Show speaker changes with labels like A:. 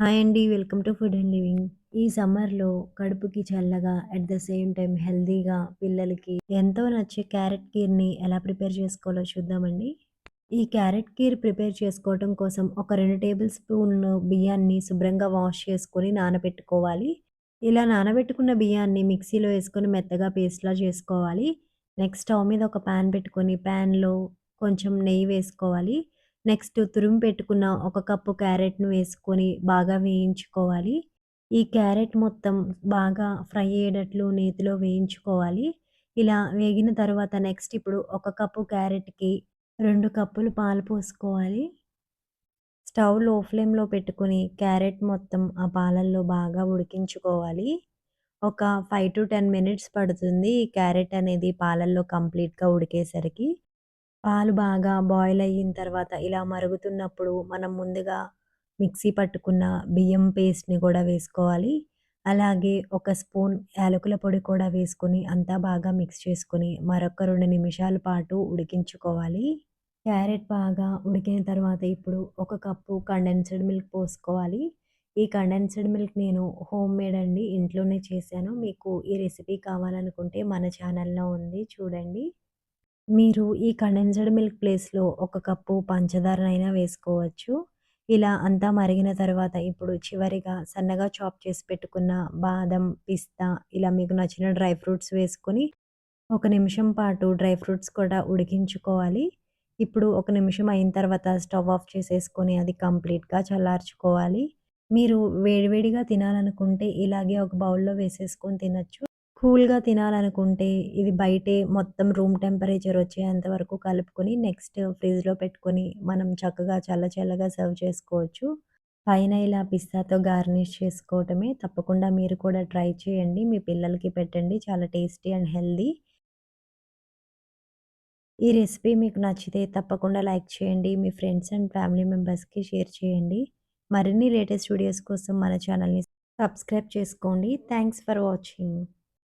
A: Hi అండి. Welcome to food and living. ఈ సమ్మర్‌లో కడుపుకి చల్లగా అట్ ద సేమ్ టైం హెల్తీగా పిల్లలకి ఎంతో నచ్చే క్యారెట్ కీర్‌ని ఎలా ప్రిపేర్ చేసుకోవాలో చూద్దామండి. ఈ క్యారెట్ కీర్ ప్రిపేర్ చేసుకోవటం కోసం ఒక రెండు టేబుల్ స్పూన్ బియ్యాన్ని శుభ్రంగా వాష్ చేసుకొని నానబెట్టుకోవాలి. ఇలా నానబెట్టుకున్న బియ్యాన్ని మిక్సీలో వేసుకొని మెత్తగా పేస్ట్‌లా చేసుకోవాలి. నెక్స్ట్ స్టవ్ మీద ఒక పాన్ పెట్టుకొని పాన్‌లో కొంచెం నెయ్యి వేసుకోవాలి. నెక్స్ట్ తురుము పెట్టుకున్న ఒక కప్పు క్యారెట్‌ను వేసుకొని బాగా వేయించుకోవాలి. ఈ క్యారెట్ మొత్తం బాగా ఫ్రై అయ్యేటట్లు నేతిలో వేయించుకోవాలి. ఇలా వేగిన తర్వాత నెక్స్ట్ ఇప్పుడు ఒక కప్పు క్యారెట్‌కి రెండు కప్పులు పాలు పోసుకోవాలి. స్టవ్లో ఫ్లేమ్‌లో పెట్టుకుని క్యారెట్ మొత్తం ఆ పాలల్లో బాగా ఉడికించుకోవాలి. ఒక 5-10 మినిట్స్ పడుతుంది ఈ క్యారెట్ అనేది పాలల్లో కంప్లీట్‌గా ఉడికేసరికి. పాలు బాగా బాయిల్ అయిన తర్వాత ఇలా మరుగుతున్నప్పుడు మనం ముందుగా మిక్సీ పట్టుకున్న బియ్యం పేస్ట్‌ని కూడా వేసుకోవాలి. అలాగే ఒక స్పూన్ యాలకుల పొడి కూడా వేసుకొని అంతా బాగా మిక్స్ చేసుకొని మరొక రెండు నిమిషాల పాటు ఉడికించుకోవాలి. క్యారెట్ బాగా ఉడికిన తర్వాత ఇప్పుడు ఒక కప్పు కండెన్స్డ్ మిల్క్ పోసుకోవాలి. ఈ కండెన్స్డ్ మిల్క్ నేను హోమ్ మేడ్ అండి. ఇంట్లోనే చేశాను. మీకు ఈ రెసిపీ కావాలనుకుంటే మన ఛానల్‌లో ఉంది చూడండి. మీరు ఈ కండెన్స్డ్ మిల్క్ ప్లేస్‌లో ఒక కప్పు పంచదారనైనా వేసుకోవచ్చు. ఇలా అంతా మరిగిన తర్వాత ఇప్పుడు చివరిగా సన్నగా చాప్ చేసి పెట్టుకున్న బాదం, పిస్తా ఇలా మీకు నచ్చిన డ్రై ఫ్రూట్స్ వేసుకొని ఒక నిమిషం పాటు డ్రై ఫ్రూట్స్ కూడా ఉడికించుకోవాలి. ఇప్పుడు ఒక నిమిషం అయిన తర్వాత స్టవ్ ఆఫ్ చేసేసుకొని అది కంప్లీట్‌గా చల్లార్చుకోవాలి. మీరు వేడివేడిగా తినాలనుకుంటే ఇలాగే ఒక బౌల్‌లో వేసేసుకొని తినొచ్చు. కూల్‌గా తినాలనుకుంటే ఇది బయటే మొత్తం రూమ్ టెంపరేచర్ వచ్చేంత వరకు కలుపుకొని నెక్స్ట్ ఫ్రిడ్జ్‌లో పెట్టుకొని మనం చక్కగా చల్ల చల్లగా సర్వ్ చేసుకోవచ్చు. పైన ఇలా పిస్తాతో గార్నిష్ చేసుకోవటమే. తప్పకుండా మీరు కూడా ట్రై చేయండి. మీ పిల్లలకి పెట్టండి. చాలా టేస్టీ అండ్ హెల్దీ ఈ రెసిపీ మీకు నచ్చితే తప్పకుండా లైక్ చేయండి. మీ ఫ్రెండ్స్ అండ్ ఫ్యామిలీ మెంబర్స్‌కి షేర్ చేయండి. మరిన్ని లేటెస్ట్ వీడియోస్ కోసం మన ఛానల్‌ని సబ్స్క్రైబ్ చేసుకోండి. Thanks for watching.